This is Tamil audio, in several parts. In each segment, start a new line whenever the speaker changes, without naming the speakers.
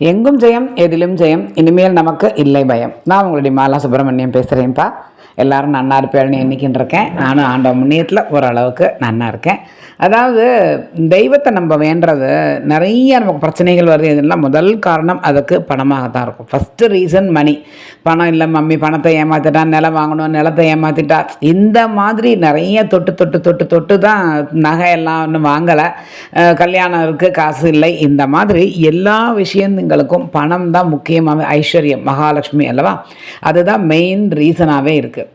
எங்கும் ஜெயம் எதிலும் ஜெயம் இனிமேல் நமக்கு இல்லை பயம். நான் உங்களுடைய மாலா சுப்பிரமணியம் பேசுகிறேன்ப்பா எல்லாரும் நன்னா இருப்பேன்னு எண்ணிக்கின்னு இருக்கேன். நானும் ஆண்ட முன்னியத்தில் ஓரளவுக்கு நன்னா இருக்கேன். அதாவது தெய்வத்தை நம்ம வேண்டுறது நிறைய நமக்கு பிரச்சனைகள் வருது. இதெல்லாம் முதல் காரணம் அதுக்கு பணமாக தான் இருக்கும். ஃபஸ்ட்டு ரீசன் மணி பணம் இல்லை மம்மி பணத்தை ஏமாத்திட்டா நிலம் வாங்கணும் நிலத்தை ஏமாத்திட்டா. இந்த மாதிரி நிறைய தொட்டு தொட்டு தொட்டு தொட்டு தான் நகை எல்லாம் ஒன்றும் வாங்கலை. கல்யாணம் இருக்குது காசு இல்லை. இந்த மாதிரி எல்லா பெண்களுக்கும் பணம் தான் முக்கியமாக ஐஸ்வர்யம் மகாலட்சுமி அல்லவா? அதுதான் மெயின் ரீசனாகவே இருக்குது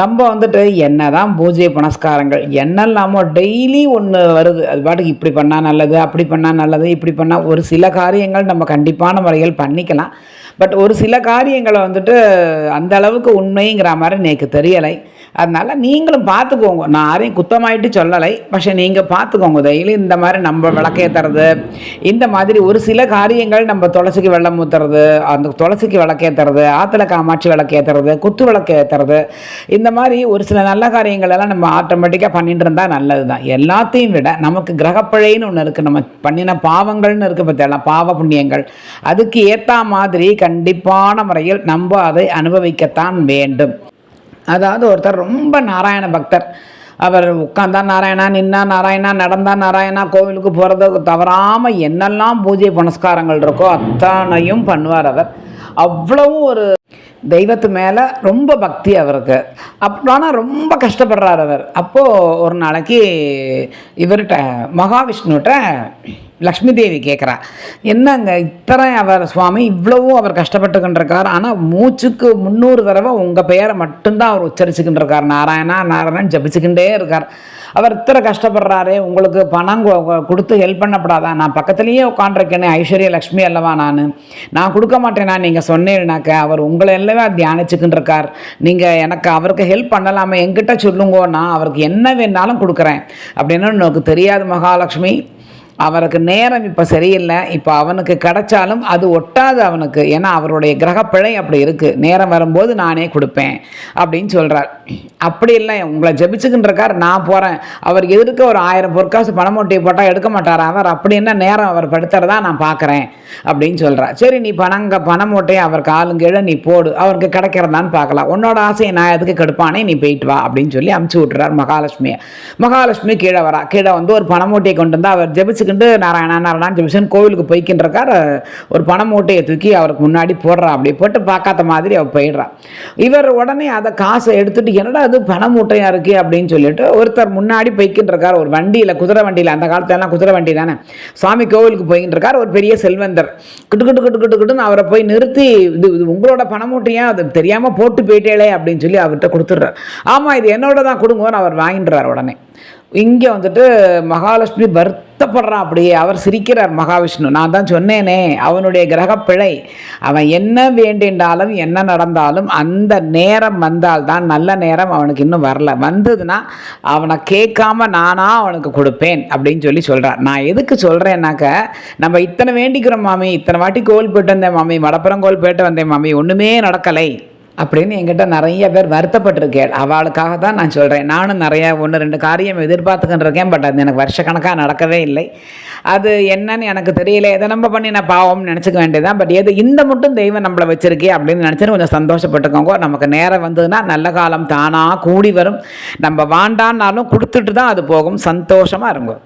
நம்ம வந்துட்டு என்ன தான் பூஜை புனஸ்காரங்கள் என்னெல்லாமோ டெய்லி ஒன்று வருது. அது பாட்டுக்கு இப்படி பண்ணால் நல்லது அப்படி பண்ணால் நல்லது இப்படி பண்ணால் ஒரு சில காரியங்கள் நம்ம கண்டிப்பான முறையில் பண்ணிக்கலாம். பட் ஒரு சில காரியங்களை வந்துட்டு அந்த அளவுக்கு உண்மைங்கிற மாதிரி எனக்கு தெரியலை. அதனால் நீங்களும் பார்த்துக்கோங்க நான் யாரையும் குத்தமாயிட்டு சொல்லலை പക്ഷേ நீங்கள் பார்த்துக்கோங்க டெய்லி இந்த மாதிரி நம்ம விளக்கேற்றுறது இந்த மாதிரி ஒரு சில காரியங்கள் நம்ம துளசிக்கு வெள்ளம் ஊற்றுறது அந்த துளசிக்கு விளக்கேற்றுறது ஆற்றுல காமாட்சி விளக்கேற்றுறது குத்து விளக்கு ஏற்றுறது இந்த மாதிரி ஒரு சில நல்ல காரியங்கள் எல்லாம் நம்ம ஆட்டோமேட்டிக்காக பண்ணிட்டு இருந்தால் நல்லது தான் எல்லாத்தையும் விட நமக்கு கிரகப்பிழைன்னு ஒன்று இருக்குது நம்ம பண்ணின பாவங்கள்னு இருக்குது பார்த்தீங்களா பாவ புண்ணியங்கள் அதுக்கு ஏற்ற மாதிரி கண்டிப்பான முறையில் நம்ம அதை அனுபவிக்கத்தான் வேண்டும் அதாவது ஒருத்தர் ரொம்ப நாராயண பக்தர். அவர் உட்காந்தா நாராயணா நின்னா நாராயணா நடந்தா நாராயணா கோவிலுக்கு போகிறது தவறாமல் என்னெல்லாம் பூஜை புனஸ்காரங்கள் இருக்கோ அத்தனையும் பண்ணுவார் அவர். அவ்வளவும் ஒரு தெய்வத்து மேலே ரொம்ப பக்தி அவருக்கு. அப் ஆனால் ரொம்ப கஷ்டப்படுறார் அவர். அப்போது ஒரு நாளைக்கு இவர்கிட்ட மகாவிஷ்ணுகிட்ட லக்ஷ்மி தேவி கேட்குறா என்னங்க இத்தனை அவர் சுவாமி இவ்வளவும் அவர் கஷ்டப்பட்டுக்கின்றிருக்கார். ஆனால் மூச்சுக்கு முந்நூறு தடவை உங்கள் பெயரை மட்டும்தான் அவர் உச்சரிச்சுக்கிட்டு இருக்கார் நாராயணா நாராயணன் ஜபிச்சுக்கிட்டே இருக்கார். அவர் இத்தனை கஷ்டப்படுறாரே உங்களுக்கு பணம் கொடுத்து ஹெல்ப் பண்ணப்படாதா? நான் பக்கத்துலேயே உட்காண்டிருக்கேனே ஐஸ்வர்ய லக்ஷ்மி அல்லவா நான்? நான் கொடுக்க மாட்டேனா நீங்கள் சொன்னேன்னாக்க அவர் உங்களை எல்லாமே தியானிச்சுக்கிட்டு இருக்கார் நீங்கள் எனக்கு அவருக்கு ஹெல்ப் பண்ணலாமே என்கிட்ட சொல்லுங்கோ நான் அவருக்கு என்ன வேணாலும் கொடுக்குறேன். அப்படின்னு உனக்கு தெரியாது மகாலட்சுமி அவருக்கு நேரம் இப்போ சரியில்லை. இப்போ அவனுக்கு கிடைச்சாலும் அது ஒட்டாது அவனுக்கு. ஏன்னா அவருடைய கிரகப்பிழை அப்படி இருக்குது நேரம் வரும்போது நானே கொடுப்பேன் அப்படின்னு சொல்கிறார் அப்படி இல்லை. உங்களை ஜபிச்சுக்கின்றிருக்கார் நான் போகிறேன் அவர் எதிர்க்க ஒரு ஆயிரம் பொற்காசு பணம் மூட்டையை போட்டால் எடுக்க மாட்டார்? அவர் அப்படி என்ன நேரம் அவர் படுத்துறதா நான் பார்க்குறேன் அப்படின்னு சொல்கிறார் சரி நீ பணங்க பணம் மூட்டையை அவர் காலுங்கீழே நீ போடு. அவருக்கு கிடைக்கிறதான்னு பார்க்கலாம். உன்னோட ஆசையை நான் எதுக்கு கெடுப்பானே நீ போயிட்டு வா அப்படின்னு சொல்லி அமுச்சு விட்டுறார் மகாலட்சுமியை. மகாலட்சுமி கீழே வரா. கீழே வந்து ஒரு பணமூட்டையை கொண்டு வந்து அவர் ஜெபிச்சுக்கிட்டு நாராயணா நாராயணா ஜெபிச்சுன்னு கோவிலுக்கு போய்க்கின்றக்கார் ஒரு பண மூட்டையை தூக்கி அவருக்கு முன்னாடி போடுறா. அப்படி போட்டு பார்க்காத மாதிரி அவர் போயிடுறா. இவர் உடனே அதை காசை எடுத்துட்டு என்னடா அது பண மூட்டையாக இருக்குது அப்படின்னு சொல்லிட்டு ஒருத்தர் முன்னாடி போய்க்கின்னு ஒரு வண்டியில் குதிரை வண்டியில் அந்த காலத்துலலாம் குதிரை வண்டி தானே. சாமி கோவிலுக்கு போய்கிட்டு ஒரு பெரிய செல்வந்தர். கிட்டு கிட்டு கிட்டு கிட்டு கிட்டுன்னு அவரை போய் நிறுத்தி இது இது உங்களோட பண மூட்டையாக அது தெரியாமல் போட்டு போயிட்டேளே அப்படின்னு சொல்லி அவர்கிட்ட கொடுத்துட்றார். ஆமாம் இது என்னோட தான் கொடுங்கன்னு அவர் வாங்கிடுறார் உடனே. இங்கே வந்துட்டு மகாலட்சுமி வருத்தப்படுறான் அப்படியே. அவர் சிரிக்கிறார் மகாவிஷ்ணு நான் தான் சொன்னேனே அவனுடைய கிரகப்பிழை. அவன் என்ன வேண்டின்றாலும் என்ன நடந்தாலும் அந்த நேரம் வந்தால்தான் நல்ல நேரம் அவனுக்கு இன்னும் வரல. வந்ததுன்னா அவனை கேட்காம நானாக அவனுக்கு கொடுப்பேன் அப்படின்னு சொல்லி சொல்கிறான் நான் எதுக்கு சொல்கிறேன்னாக்க நம்ம இத்தனை வேண்டிக்கிறோம் மாமி. இத்தனை வாட்டி கோவில் போயிட்டு வந்தேன் மாமி. வடப்புறம் கோவில் போயிட்டு வந்தேன் மாமி. ஒன்றுமே நடக்கலை. அப்படின்னு என்கிட்ட நிறைய பேர் வருத்தப்பட்டிருக்கேன் அவளுக்காக தான் நான் சொல்கிறேன் நானும் நிறைய ஒன்று ரெண்டு காரியம் எதிர்பார்த்துக்கிட்டு இருக்கேன். பட் அது எனக்கு வருஷக்கணக்காக நடக்கவே இல்லை. அது என்னன்னு எனக்கு தெரியல. எதை நம்ம பண்ணி நான் பாவம்னு நினச்சிக்க வேண்டியதான் பட் எது இந்த மட்டும் தெய்வம் நம்மளை வச்சுருக்கே அப்படின்னு நினச்சிட்டு கொஞ்சம் சந்தோஷப்பட்டுக்கோங்க. நமக்கு நேரம் வந்ததுன்னா நல்ல காலம் தானாக கூடி வரும். நம்ம வாண்டான்னாலும் கொடுத்துட்டு தான் அது போகும். சந்தோஷமாக இருக்கும்